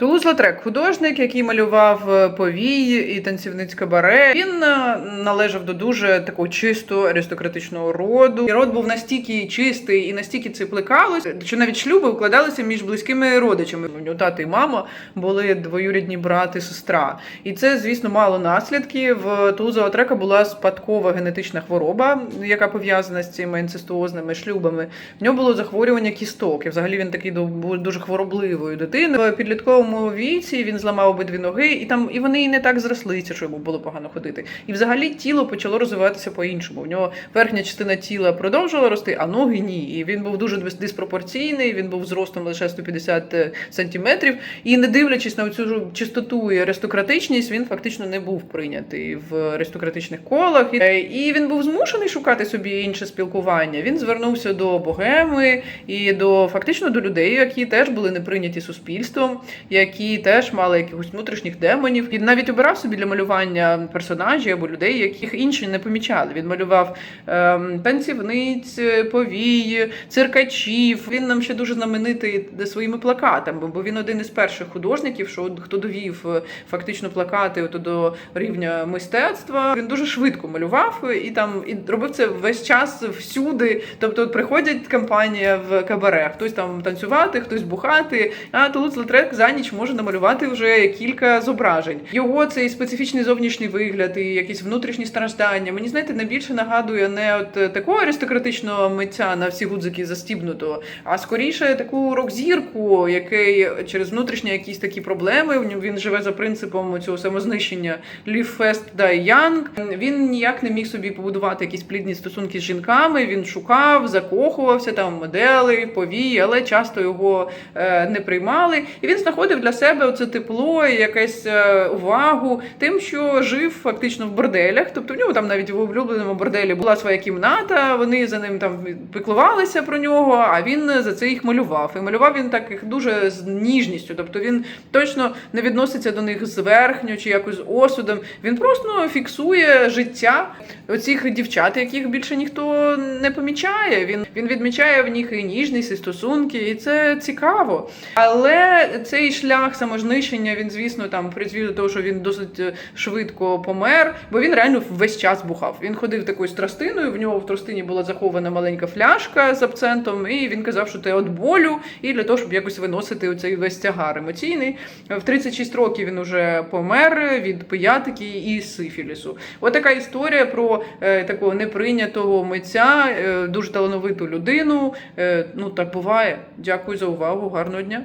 Тулуз Лотрек, художник, який малював е, повій і танцівницьке баре. Він е, належав до дуже такого чистого аристократичного роду. І род був настільки чистий і настільки це плекалось, що навіть шлюби укладалися між близькими родичами. У нього тато і мама були двоюрідні брат і сестра. І це, звісно, мало наслідків. В Тулуза Лотрека була спадкова генетична хвороба, яка пов'язана з цими інцестуозними шлюбами. В нього було захворювання кісток. І взагалі він такий був дуже хворобливою дитиною. В підлітковому віці він зламав обидві ноги, і там і вони і не так зрослися, що йому було погано ходити. І взагалі тіло почало розвиватися по-іншому. У нього верхня частина тіла продовжувала рости, а ноги ні. І він був дуже диспропорційний. Він був зростом лише 150 сантиметрів. І не дивлячись на цю чистоту і аристократичність, він фактично не був прийнятий в аристократичних колах. Е, І він був змушений шукати собі інше спілкування. Він звернувся до богеми і до фактично до людей, які теж були не прийняті суспільством, які теж мали якихось внутрішніх демонів. І навіть обирав собі для малювання персонажів або людей, яких інші не помічали. Він малював ем, танцівниць, повії, циркачів. Він нам ще дуже знаменитий своїми плакатами, бо він один із перших художників, що хто довів е, фактично плакати от до рівня мистецтва. Він дуже швидко малював і там і робив це весь час всюди. Тобто, приходять компанія в кабаре, хтось там танцювати, хтось бухати. А Тулуц Лотрек за ніч може намалювати вже кілька зображень. Його цей специфічний зовнішній вигляд і якісь внутрішні страждання. Мені знаєте, найбільше нагадує не от е, такого аристократичного митця на всі гудзики застібнутого, а скоріше таку рок-зірку, який через внутрішні якісь такі проблеми. Він живе за принципом цього самознищення Fast, Die Young. Він ніяк не міг собі побудувати якісь плідні стосунки з жінками. Він шукав, закохувався там модели, повії, але часто його е, не приймали. І він знаходив для себе оце тепло і якесь е, увагу тим, що жив фактично в борделях. Тобто в нього там навіть в улюбленому борделі була своя кімната. Вони за ним там піклувалися про нього, а він за це їх малював. І малював він так їх дуже з ніжністю. Тобто він точно не відноситься до них зверхньо чи якось осудом. Він просто фіксує життя оцих дівчат, яких більше ніхто не помічає. Він він відмічає в них і ніжність, і стосунки, і це цікаво. Але цей шлях самознищення він, звісно, там призвів до того, що він досить е, швидко помер, бо він реально весь час бухав. Він ходив такою з тростиною. В нього в тростині була захована маленька фляжка з абцентом, і він казав, що це від болю, і для того, щоб якось виносити оцей весь тягар емоційний. В 36 років він уже помер від пиятики і сифілісу. От така історія про е, такого неприйнятого митця, е, дуже талановиту людину. Е, ну так буває. Дякую за увагу. Гарного дня.